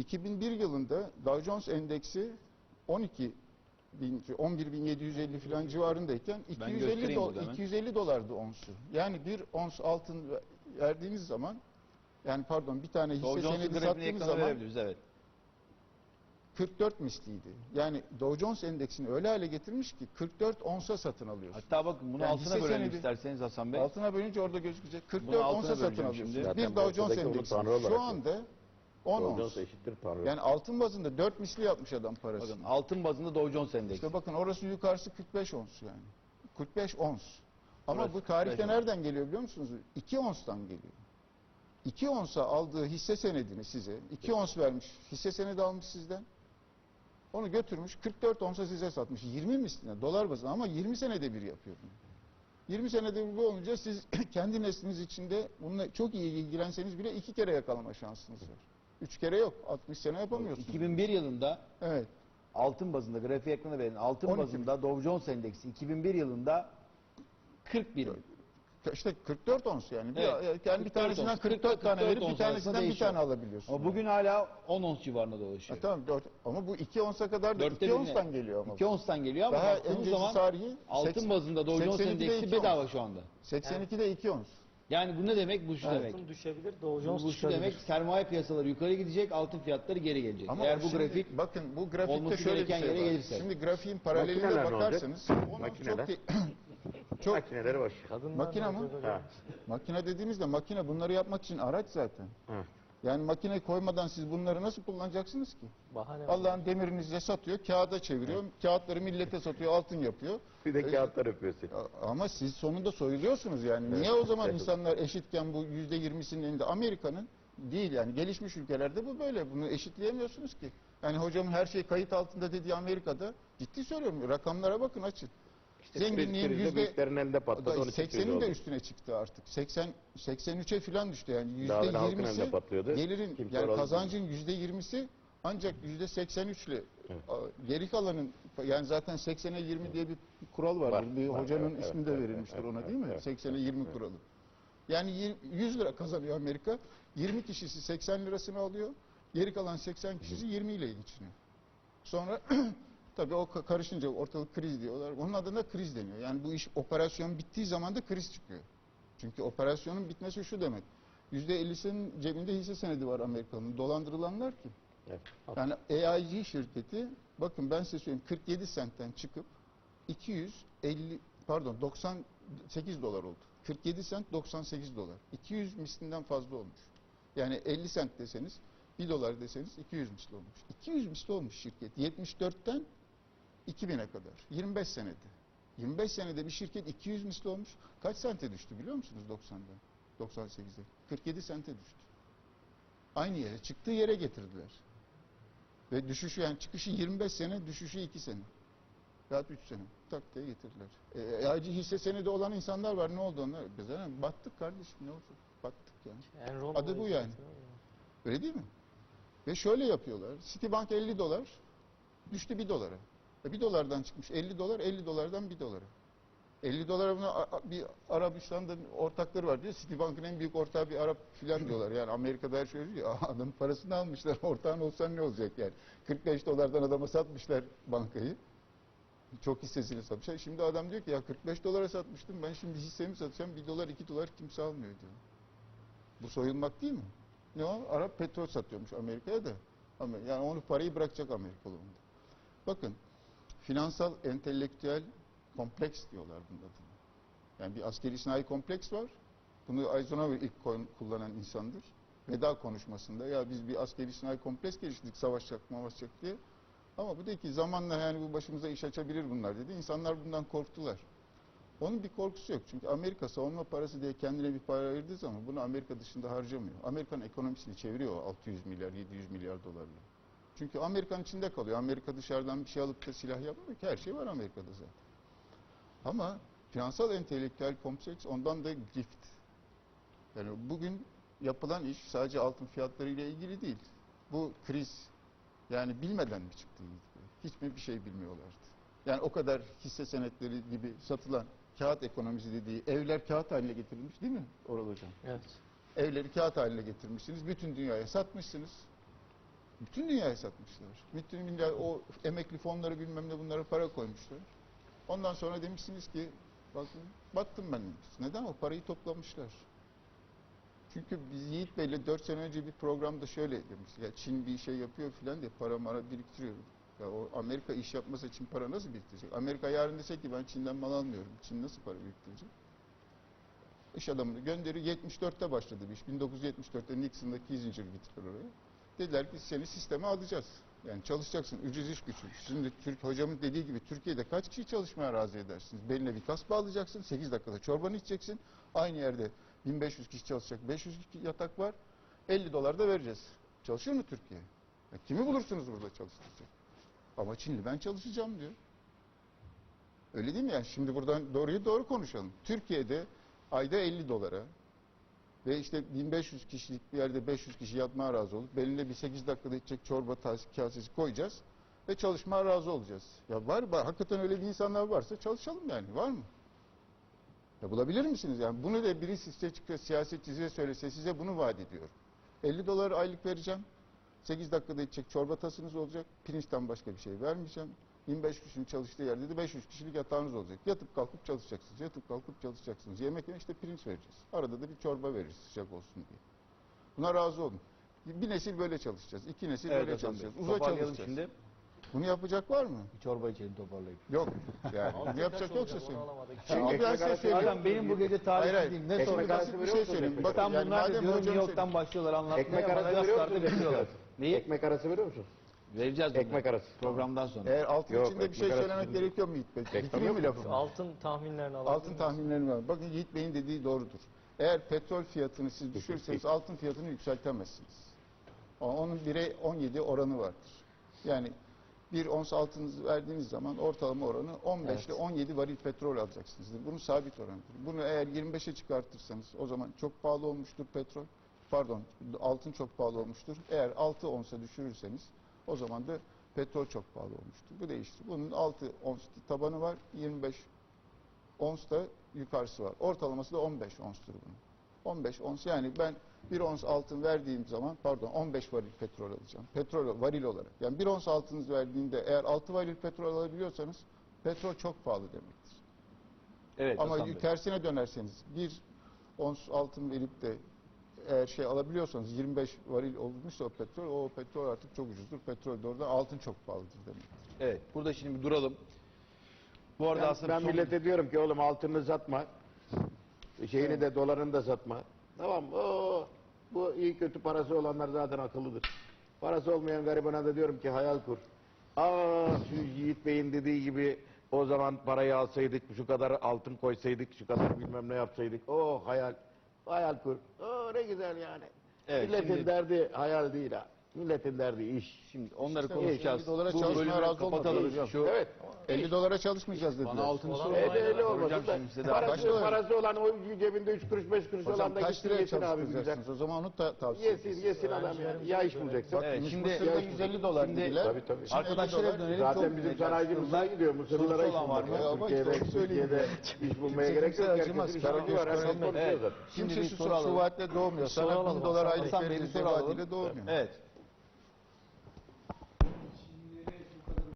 2001 yılında Dow Jones endeksi 12 bin, 11.750 falan civarındayken 250, göstereyim do- burada hemen. 250 dolardı onsu. Yani bir ons altın verdiğiniz zaman yani pardon bir tane hisse senedi sattığınız zaman evet. 44 misliydi. Yani Dow Jones endeksini öyle hale getirmiş ki 44 onsa satın alıyorsun. Hatta bakın bunu Yani altına bölelim senedi- isterseniz Hasan Bey. Altına bölünce orada gözükecek. 44 Bunu altına onsa satın böleceğim alıyorsun. şimdi. Zaten Bir Dow Jones endeksi. Şu anda 10 Dow ons. Jones eşittir Tanrı. Yani altın bazında 4 misli yapmış adam parasını. Bakın altın bazında Dow Jones endeksi. İşte bakın orası yukarısı 45 ons yani. 45 ons. Ama Orası bu tarihte 45 ons. nereden geliyor biliyor musunuz? 2 onstan geliyor. 2 onsa aldığı hisse senedini size, 2 ons vermiş, hisse senedi almış sizden. Onu götürmüş 44 onsa size satmış. 20 misline dolar bazında ama 20 senede bir yapıyor bunu. 20 senede bir olunca siz kendi nesliniz içinde bununla çok iyi ilgilenseniz bile iki kere yakalama şansınız var. Üç kere yok. 60 sene yapamıyorsunuz. 2001 yılında Evet. altın bazında grafiği ekrana verin. Altın 12. bazında Dow Jones endeksi 2001 yılında 41. İşte 44 ons yani. Bir, Evet. yani bir 44 tanesinden ons. 44 tane 44 verip bir ons arasında tanesinden bir değişiyor. tane alabiliyorsun. Ama bugün hala 10 ons civarında Ha, dolaşıyor. tamam dört, ama bu 2 onsa kadar da Dörtte 2 birine- onstan geliyor ama. 2 onstan geliyor ama Daha baktığımız önceki zaman tarihi altın 80 bazında Dow Jones 82'de endeksi iki bedava şu anda. 82'de 2 ons. Yani bu ne demek? Bu şu demek. Altın düşebilir, Dow Jones Bu şu düşebilir. demek sermaye piyasaları yukarı gidecek, altın fiyatları geri gelecek. Ama Eğer bu şimdi grafik bakın bu grafikte olması şöyle bir şey yere var. gelirse. Şimdi grafiğin olacak? bakarsanız çok Makineler. te- çok Makineleri var. Kadınlar Makine mi? makine dediğimizde makine bunları yapmak için araç zaten. Ha. Yani makine koymadan siz bunları nasıl kullanacaksınız ki? Bahane. Allah'ın demirini size satıyor, kağıda çeviriyor. Kağıtları millete satıyor, altın yapıyor. Bir de Öyle- kağıtlar öpüyor seni. Ama siz sonunda soyuluyorsunuz yani. Niye o zaman Evet. insanlar eşitken bu yüzde yirmisinin elinde Amerika'nın değil yani gelişmiş ülkelerde bu böyle. Bunu eşitleyemiyorsunuz ki. Yani hocamın her şey kayıt altında dediği Amerika'da ciddi söylüyorum rakamlara bakın açın. Zenginliğin Krizde yüzde büyüklerin elinde patladı. Onu 80'in de üstüne çıktı artık. 80 83'e falan düştü yani yüzde Daha evvel halkın elinde yirmisi patlıyordu. gelirin Kimse yani kazancın yüzde yirmisi ancak yüzde 83 ile Evet. a- geri kalanın yani zaten 80'e 20 diye bir kural var. Var, Bir var, hocanın evet, ismi evet, de evet, verilmiştir evet, ona evet, değil mi? evet, 80'e 20 kuralı. Yani yir- 100 lira kazanıyor Amerika. 20 kişisi 80 lirasını alıyor. Geri kalan 80 kişisi 20 ile geçiniyor. Sonra tabii o ka- karışınca ortalık kriz diyorlar. Onun adına kriz deniyor. Yani bu iş operasyon bittiği zaman da kriz çıkıyor. Çünkü operasyonun bitmesi şu demek. %50'sinin cebinde hisse senedi var Amerika'nın. Dolandırılanlar ki. Evet. Yani AIG şirketi bakın ben size söyleyeyim 47 sentten çıkıp 250 pardon 98 dolar oldu. 47 sent 98 dolar. 200 mislinden fazla olmuş. Yani 50 sent deseniz 1 dolar deseniz 200 misli olmuş. 200 misli olmuş şirket. 74'ten 2000'e kadar. 25 senede. 25 senede bir şirket 200 misli olmuş. Kaç sente düştü biliyor musunuz 90'dan? 98'de. 47 sente düştü. Aynı yere, çıktığı yere getirdiler. Ve düşüşü yani çıkışı 25 sene, düşüşü 2 sene. Rahat 3 sene. Tak diye getirdiler. E, acı hisse senedi olan insanlar var. Ne oldu onlar? Biz hani battık kardeşim ne oldu? Battık yani. Enron Adı bu yani. Öyle değil mi? Ve şöyle yapıyorlar. Citibank 50 dolar, düştü 1 dolara. E 1 dolardan çıkmış 50 dolar, 50 dolardan 1 dolara. 50 dolara buna bir Arabistan'da ortakları var diyor. Citibank'ın en büyük ortağı bir Arap filan diyorlar. Yani Amerika'da her şey diyor. Adamın parasını almışlar. Ortağın olsan ne olacak yani? 45 dolardan adama satmışlar bankayı. Çok hissesini satmışlar. Şimdi adam diyor ki ya 45 dolara satmıştım. Ben şimdi hissemi satacağım. 1 dolar 2 dolar kimse almıyor diyor. Bu soyulmak değil mi? Ne o? Arap petrol satıyormuş Amerika'ya da. Yani onu parayı bırakacak Amerikalı. Bakın finansal entelektüel kompleks diyorlar bunun adına. Yani bir askeri sanayi kompleks var. Bunu Eisenhower ilk kullanan insandır. Veda konuşmasında ya biz bir askeri sanayi kompleks geliştirdik savaşacak mavaşacak diye. Ama bu dedi ki zamanla yani bu başımıza iş açabilir bunlar dedi. İnsanlar bundan korktular. Onun bir korkusu yok. Çünkü Amerika savunma parası diye kendine bir para ayırdığı zaman bunu Amerika dışında harcamıyor. Amerikan ekonomisini çeviriyor o 600 milyar, 700 milyar dolarla. Çünkü Amerikan içinde kalıyor. Amerika dışarıdan bir şey alıp da silah yapmıyor ki. Her şey var Amerika'da zaten. Ama finansal entelektüel kompleks ondan da gift. Yani bugün yapılan iş sadece altın fiyatları ile ilgili değil. Bu kriz yani bilmeden mi çıktı? Hiç mi bir şey bilmiyorlardı? Yani o kadar hisse senetleri gibi satılan kağıt ekonomisi dediği evler kağıt haline getirilmiş değil mi Oral Hocam? Evet. Evleri kağıt haline getirmişsiniz. Bütün dünyaya satmışsınız. Bütün dünyaya satmışlar. Bütün dünya o emekli fonları bilmem ne bunlara para koymuşlar. Ondan sonra demişsiniz ki bakın battım ben demişsiniz. Neden? O parayı toplamışlar. Çünkü biz Yiğit Bey'le 4 sene önce bir programda şöyle demiş. Ya Çin bir şey yapıyor filan diye para mara biriktiriyor. Ya o Amerika iş yapması için para nasıl biriktirecek? Amerika yarın dese ki ben Çin'den mal almıyorum. Çin nasıl para biriktirecek? İş adamını gönderiyor. 74'te başladı bu iş. 1974'te Nixon'da Kissinger gittiler oraya. Dediler ki seni sisteme alacağız. Yani çalışacaksın. Ucuz iş gücü. Şimdi Türk hocamın dediği gibi Türkiye'de kaç kişi çalışmaya razı edersiniz? Beline bir kas bağlayacaksın. 8 dakikada çorbanı içeceksin. Aynı yerde 1500 kişi çalışacak. 500 yatak var. 50 dolar da vereceğiz. Çalışır mı Türkiye? Ya kimi bulursunuz burada çalıştıracak? Ama Çinli ben çalışacağım diyor. Öyle değil mi yani? Şimdi buradan doğruyu doğru konuşalım. Türkiye'de ayda 50 dolara ve işte 1500 kişilik bir yerde 500 kişi yatmaya razı olup beline bir 8 dakikada içecek çorba kasesi koyacağız ve çalışmaya razı olacağız. Ya var mı? Hakikaten öyle bir insanlar varsa çalışalım yani. Var mı? Ya bulabilir misiniz? Yani bunu da biri size çıkıyor, siyasetçi size söylese size bunu vaat ediyor. 50 dolar aylık vereceğim. 8 dakikada içecek çorba tasınız olacak. Pirinçten başka bir şey vermeyeceğim. 1500 kişinin çalıştığı yerde de 500 kişilik yatağınız olacak. Yatıp kalkıp çalışacaksınız. Yatıp kalkıp çalışacaksınız. Yemek işte pirinç vereceğiz. Arada da bir çorba veririz sıcak olsun diye. Buna razı olun. Bir nesil böyle çalışacağız. iki nesil Evet böyle çalışacağız. Toparlayalım çalışacağız. şimdi. Bunu yapacak var mı? Bir çorba içelim toparlayıp. Yok. Yani bunu yapacak yoksa söyleyeyim. Şimdi ben size söyleyeyim. Hakan benim bu gece hayır. değil. Ne sonra basit bir şey söyleyeyim. Bakın yani bunlar da diyorum New York'tan başlıyorlar anlatmaya. Ekmek arası veriyor tartı musun? bekliyorlar. Neyi? Ekmek arası veriyor musun? Vereceğiz bunları. Ekmek arası. Programdan sonra. Eğer altın Yok, içinde bir şey ekmek arası söylemek gerekiyor mu Yiğit Bey? Bitireyim mi lafımı? Altın tahminlerini alabilir Altın tahminlerim var. Bakın Yiğit Bey'in dediği doğrudur. Eğer petrol fiyatını siz düşürürseniz altın fiyatını yükseltemezsiniz. Onun 1'e 17 oranı vardır. Yani bir ons altın verdiğiniz zaman ortalama oranı 15 ile 17 varil petrol alacaksınız. Bunun sabit oranıdır. Bunu eğer 25'e çıkartırsanız o zaman çok pahalı olmuştur petrol. Pardon altın çok pahalı olmuştur. Eğer 6 onsa düşürürseniz o zaman da petrol çok pahalı olmuştur. Bu değiştir. Bunun 6 ons tabanı var. 25 ons da yukarısı var. Ortalaması da 15 onstur bunun. 15 ons yani ben bir ons altın verdiğim zaman pardon 15 varil petrol alacağım. Petrol varil olarak. Yani bir ons altınız verdiğinde eğer 6 varil petrol alabiliyorsanız petrol çok pahalı demektir. Evet Ama tersine dönerseniz bir ons altın verip de eğer şey alabiliyorsanız 25 varil olmuşsa o petrol o petrol artık çok ucuzdur. Petrol de orada altın çok pahalıdır demektir. Evet burada şimdi bir duralım. Bu arada Ben, aslında ben son- millete diyorum ki oğlum altını satma. Şeyini de dolarını da satma. Tamam mı? Oo, bu iyi kötü parası olanlar zaten akıllıdır. Parası olmayan garibana da diyorum ki hayal kur. Aa şu Yiğit Bey'in dediği gibi o zaman parayı alsaydık, şu kadar altın koysaydık, şu kadar bilmem ne yapsaydık. Oo hayal. Hayal kur. Oo ne güzel yani. Evet, Milletin şimdi- derdi hayal değil ha. Milletin derdi iş. Şimdi onları İşte konuşacağız. 50 dolara Bu çalışmaya bölümü razı kapatalım. hocam. Şu Evet. 50 dolara çalışmayacağız dediler. bana altını Olan sorun. var. Öyle, öyle olmasın da şimdi size de. Kaç parası, parası olan o cebinde 3 kuruş 5 kuruş Hocam olan da kaç gitsin liraya yesin abi güzel. çalıştıracaksınız? O zaman onu da tavsiye Yesin ederiz. yesin adam ya. Ya iş bulacaksın. Bak Evet, şimdi- Mısır'da Ya 150 dolar şimdi- dediler. Tabii, tabii. Şimdi 50 Arkadaşlara dönelim. Zaten Çok bizim dinleyeceğiz. sanayici Mısır'a gidiyor. Mısırlılara Sorusu iş olan var mı? bulacak. Ya bak, Türkiye'de, doğru söyleyeyim Türkiye'de iş bulmaya Kimse gerek yok. Herkesin sarıcı var. Herkes Evet. konuşuyor zaten. Kimse Şimdi bir şu, soru alalım. doğmuyor. soru Sana alalım. 1000 dolar aylık Hasan Bey, bir soru alalım. doğmuyor. Evet.